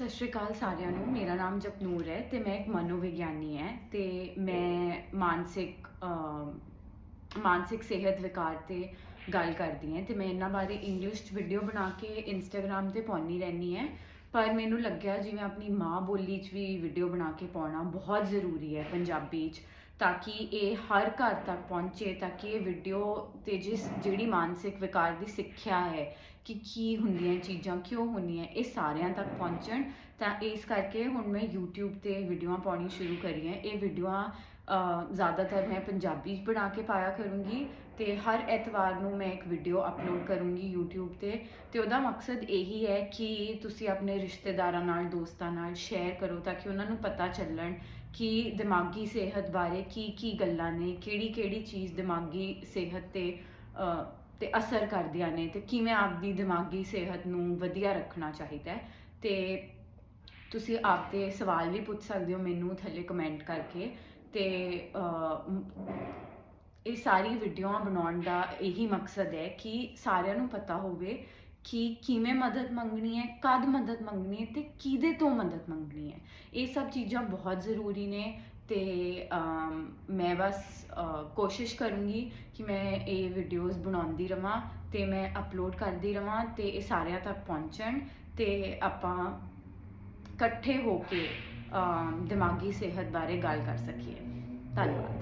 ਸਤਿ ਸ਼੍ਰੀ ਅਕਾਲ ਸਾਰਿਆਂ ਨੂੰ। ਮੇਰਾ ਨਾਮ ਜਪਨੂਰ ਹੈ ਤੇ ਮੈਂ ਇੱਕ ਮਨੋਵਿਗਿਆਨੀ ਹੈ ਤੇ ਮੈਂ ਮਾਨਸਿਕ ਮਾਨਸਿਕ ਸਿਹਤ ਵਿਕਾਰ ਤੇ ਗੱਲ ਕਰਦੀ ਹਾਂ ਤੇ ਮੈਂ ਇਹਨਾਂ ਬਾਰੇ ਇੰਗਲਿਸ਼ 'ਚ ਵੀਡੀਓ ਬਣਾ ਕੇ ਇੰਸਟਾਗ੍ਰam ਤੇ ਪਾਉਣੀ ਰਹਿੰਦੀ ਹਾਂ। ਪਰ ਮੈਨੂੰ ਲੱਗਿਆ ਜਿਵੇਂ ਆਪਣੀ ਮਾਂ ਬੋਲੀ 'ਚ ਵੀ ਵੀਡੀਓ ਬਣਾ ਕੇ ਪਾਉਣਾ ਬਹੁਤ ਜ਼ਰੂਰੀ ਹੈ ਪੰਜਾਬੀ 'ਚ। ਤਾਂ ਕਿ ਇਹ ਹਰ ਘਰ ਤੱਕ ਪਹੁੰਚੇ, ਤਾਂ ਕਿ ਇਹ ਵੀਡੀਓ ਤੇ ਜਿਸ, ਜਿਹੜੀ ਮਾਨਸਿਕ ਵਿਕਾਰ ਦੀ ਸਿੱਖਿਆ ਹੈ ਕਿ ਕੀ ਹੁੰਦੀਆਂ ਚੀਜ਼ਾਂ, ਕਿਉਂ ਹੁੰਦੀਆਂ, ਇਹ ਸਾਰਿਆਂ ਤੱਕ ਪਹੁੰਚਣ, ਤਾਂ ਇਸ ਕਰਕੇ ਹੁਣ ਮੈਂ YouTube ਤੇ ਵੀਡੀਓਆਂ ਪਾਉਣੀ ਸ਼ੁਰੂ ਕਰੀ ਇਹ ਵੀਡੀਓਆਂ ਜ਼ਿਆਦਾਤਰ ਮੈਂ ਪੰਜਾਬੀ ਬਣਾ ਕੇ ਪਾਇਆ ਕਰੂੰਗੀ ਤੇ ਹਰ ਐਤਵਾਰ ਨੂੰ ਮੈਂ ਇੱਕ ਵੀਡੀਓ ਅਪਲੋਡ ਕਰੂੰਗੀ YouTube ਤੇ ਤੇ ਉਹਦਾ ਮਕਸਦ ਇਹੀ ਹੈ ਕਿ ਤੁਸੀਂ ਆਪਣੇ ਰਿਸ਼ਤੇਦਾਰਾਂ ਨਾਲ, ਦੋਸਤਾਂ ਨਾਲ ਸ਼ੇਅਰ ਕਰੋ ਤਾਂ ਕਿ ਉਹਨਾਂ ਨੂੰ ਪਤਾ ਚੱਲਣ ਕਿ ਦਿਮਾਗੀ ਸਿਹਤ ਬਾਰੇ ਕੀ ਕੀ ਗੱਲਾਂ ਨੇ, ਕਿਹੜੀ ਕਿਹੜੀ ਚੀਜ਼ ਦਿਮਾਗੀ ਸਿਹਤ ਤੇ ਤੇ ਅਸਰ ਕਰਦੀਆਂ ਨੇ ਤੇ ਕਿਵੇਂ ਆਪਦੀ ਦਿਮਾਗੀ ਸਿਹਤ ਨੂੰ ਵਧੀਆ ਰੱਖਣਾ ਚਾਹੀਦਾ ਹੈ? ਤੇ ਤੁਸੀਂ ਆਪਦੇ ਸਵਾਲ ਵੀ ਪੁੱਛ ਸਕਦੇ ਹੋ ਮੈਨੂੰ ਥੱਲੇ ਕਮੈਂਟ ਕਰਕੇ ਤੇ ਇਹ ਸਾਰੀ ਵੀਡੀਓਆਂ ਬਣਾਉਣ ਦਾ ਇਹੀ ਮਕਸਦ ਹੈ ਕਿ ਸਾਰਿਆਂ ਨੂੰ ਪਤਾ ਹੋਵੇ ਕਿ, ਕਿਵੇਂ ਮਦਦ ਮੰਗਣੀ ਹੈ, ਕਦ ਮਦਦ ਮੰਗਣੀ ਹੈ ਤੇ ਕਿਹਦੇ ਤੋਂ ਮਦਦ ਮੰਗਣੀ ਹੈ। ਇਹ ਸਭ ਚੀਜ਼ਾਂ ਬਹੁਤ ਜ਼ਰੂਰੀ ਨੇ ਤੇ ਮੈਂ ਬਸ ਕੋਸ਼ਿਸ਼ ਕਰੂੰਗੀ ਕਿ ਮੈਂ ਇਹ ਵੀਡੀਓਜ਼ ਬਣਾਉਂਦੀ ਰਵਾਂ ਤੇ ਮੈਂ ਅਪਲੋਡ ਕਰਦੀ ਰਵਾਂ ਤੇ ਇਹ ਸਾਰਿਆਂ ਤੱਕ ਪਹੁੰਚਣ ਤੇ ਆਪਾਂ ਇਕੱਠੇ ਹੋ ਕੇ ਦਿਮਾਗੀ ਸਿਹਤ ਬਾਰੇ ਗੱਲ ਕਰ ਸਕੀਏ। ਧੰਨਵਾਦ।